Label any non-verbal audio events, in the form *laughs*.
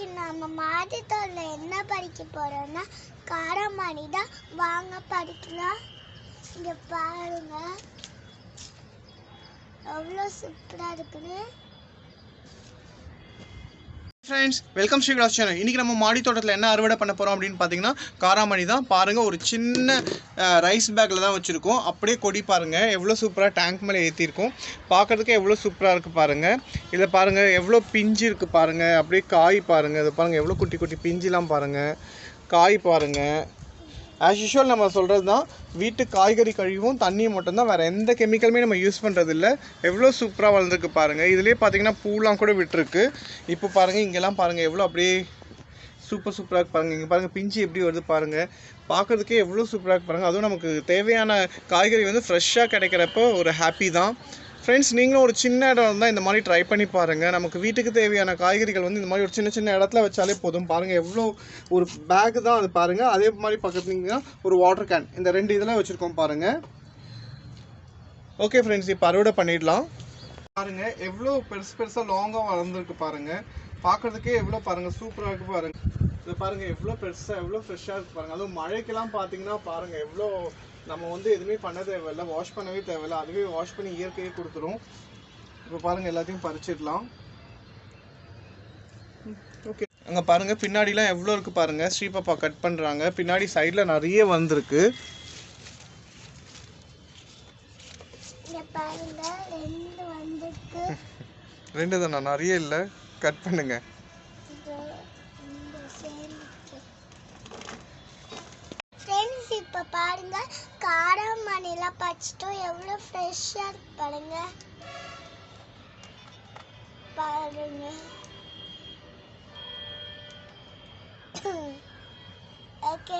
இன்னைக்கு நம்ம மாதத்தோட என்ன படிக்க போறோம்னா காரமணி தான் வாங்க படிக்கலாம். இங்க பாருங்க. எவ்வளோ சூப்பராக இருக்குன்னு. Friends welcome Sri class channel இன்றைக்கி நம்ம மாடி தோட்டத்தில் என்ன அறுவடை பண்ண போகிறோம் அப்படின்னு பார்த்தீங்கன்னா காராமணி தான். பாருங்கள் ஒரு சின்ன ரைஸ் பேக்கில் தான் வச்சுருக்கோம். அப்படியே கொடி பாருங்கள் எவ்வளோ சூப்பராக டேங்க் மேலே ஏற்றிருக்கோம் பார்க்குறதுக்கே எவ்வளோ சூப்பராக இருக்குது பாருங்கள் இதில் பாருங்கள் எவ்வளோ பிஞ்சு இருக்குது பாருங்கள் அப்படியே காய் பாருங்கள் இதை பாருங்கள் எவ்வளோ குட்டி குட்டி பிஞ்சுலாம் பாருங்கள் காய் பாருங்கள் ஆஸ் யூஷுவல் நம்ம சொல்கிறது தான் வீட்டு காய்கறி கழிவும் தண்ணியும் மட்டும்தான். வேறு எந்த கெமிக்கலுமே நம்ம யூஸ் பண்ணுறது இல்லை எவ்வளோ சூப்பராக வளர்ந்துருக்கு பாருங்கள் இதுலேயே பார்த்தீங்கன்னா பூலாம் கூட விட்டுருக்கு. இப்போ பாருங்கள் இங்கெல்லாம் பாருங்கள் எவ்வளோ அப்படியே சூப்பர் சூப்பராக இருக்கு பாருங்கள் இங்கே பாருங்கள் பிஞ்சு எப்படி வருது பாருங்கள் பார்க்குறதுக்கே எவ்வளோ சூப்பராக பாருங்கள் அதுவும் நமக்கு தேவையான காய்கறி வந்து ஃப்ரெஷ்ஷாக கிடைக்கிறப்போ ஒரு ஹாப்பி தான். ஃப்ரெண்ட்ஸ் நீங்களும் ஒரு சின்ன இடம் இருந்தால் இந்த மாதிரி ட்ரை பண்ணி பாருங்கள் நமக்கு வீட்டுக்கு தேவையான காய்கறிகள் வந்து இந்த மாதிரி ஒரு சின்ன சின்ன இடத்துல வச்சாலே போதும். பாருங்கள் எவ்வளோ ஒரு பேக் தான் அது பாருங்கள் அதே மாதிரி பக்கத்துலீங்கன்னா ஒரு வாட்டர் கேன் இந்த ரெண்டு இதெல்லாம் வச்சுருக்கோம் பாருங்கள் ஓகே ஃப்ரெண்ட்ஸ் இப்போ அறுவடை பண்ணிடலாம். பாருங்கள் எவ்வளோ பெருசு பெருசாக லாங்காக வளர்ந்துருக்கு பாருங்கள் பார்க்கறதுக்கே எவ்வளோ பாருங்கள் சூப்பராக இருக்கு பாருங்கள் இது பாருங்கள் எவ்வளோ பெருசாக எவ்வளோ ஃப்ரெஷ்ஷாக இருக்குது பாருங்கள் அதுவும் மழைக்கெல்லாம் பார்த்தீங்கன்னா பாருங்கள் எவ்வளோ நம்ம வந்து எதுவுமே பண்ண தேவையில்ல. வாஷ் பண்ணவே தேவையில்ல. அதுவே வாஷ் பண்ணி இயற்கையே கொடுத்துரும். இப்போ பாருங்க எல்லாத்தையும் பறிச்சிடலாம். ஓகே அங்கே பாருங்க பின்னாடிலாம் எவ்வளோ இருக்கு பாருங்க. ஸ்ரீபாப்பா கட் பண்ணுறாங்க பின்னாடி சைடில் நிறைய வந்திருக்கு. ரெண்டு *laughs* தானே? நிறைய இல்லை. கட் பண்ணுங்க. பாருங்க. காரமணிலாம் பச்சிட்டோம் எவ்வளோ ஃப்ரெஷ்ஷாக இருக்கு பாருங்க. பாருங்க. ஓகே